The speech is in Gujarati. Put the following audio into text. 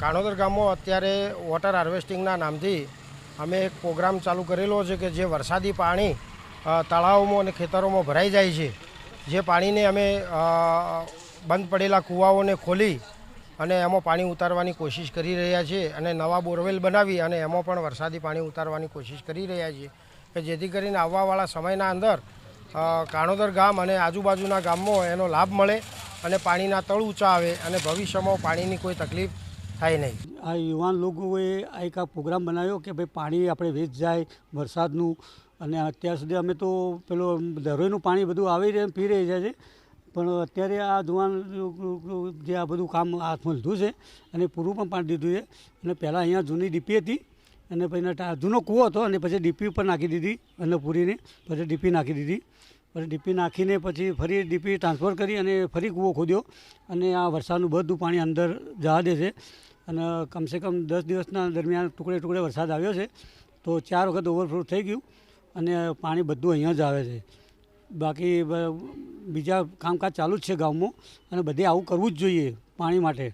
કાણોદર ગામમાં અત્યારે વોટર હાર્વેસ્ટિંગના નામથી અમે એક પ્રોગ્રામ ચાલુ કરેલો છે કે જે વરસાદી પાણી તળાવોમાં અને ખેતરોમાં ભરાઈ જાય છે. જે પાણીને અમે બંધ પડેલા કૂવાઓને ખોલી અને એમાં પાણી ઉતારવાની કોશિશ કરી રહ્યા છીએ અને નવા બોરવેલ બનાવી અને એમાં પણ વરસાદી પાણી ઉતારવાની કોશિશ કરી રહ્યા છીએ કે જેથી કરીને આવવાવાળા સમયના અંદર કાણોદર ગામ અને આજુબાજુના ગામમાં એનો લાભ મળે અને પાણીના તળ ઊંચા આવે અને ભવિષ્યમાં પાણીની કોઈ તકલીફ થાય નહીં. આ યુવાન લોકોએ આ એક આ પ્રોગ્રામ બનાવ્યો કે ભાઈ પાણી આપણે વેચ જાય વરસાદનું અને અત્યાર સુધી અમે તો પેલો ધરોઈનું પાણી બધું આવી રહે પી રહી જાય છે. પણ અત્યારે આ જુવાન જે આ બધું કામ હાથમાં લીધું છે અને પૂરું પણ પાણી દીધું છે. અને પહેલાં અહીંયા જૂની ડીપી હતી અને પછી જૂનો કૂવો હતો અને પછી ડીપી ઉપર નાખી દીધી અન્નપુરીને, પછી ડીપી નાખી દીધી. પછી ડીપી નાખીને પછી ફરી ડીપી ટ્રાન્સફર કરી અને ફરી કૂવો ખોદ્યો અને આ વરસાદનું બધું પાણી અંદર જવા દે છે. અને કમસે કમ દસ દિવસના દરમિયાન ટુકડે ટુકડે વરસાદ આવ્યો છે, તો ચાર વખત ઓવરફ્લો થઈ ગયું અને પાણી બધું અહીંયા જ આવે છે. બાકી બીજા કામકાજ ચાલુ જ છે ગામમાં અને બધે આવું કરવું જ જોઈએ પાણી માટે.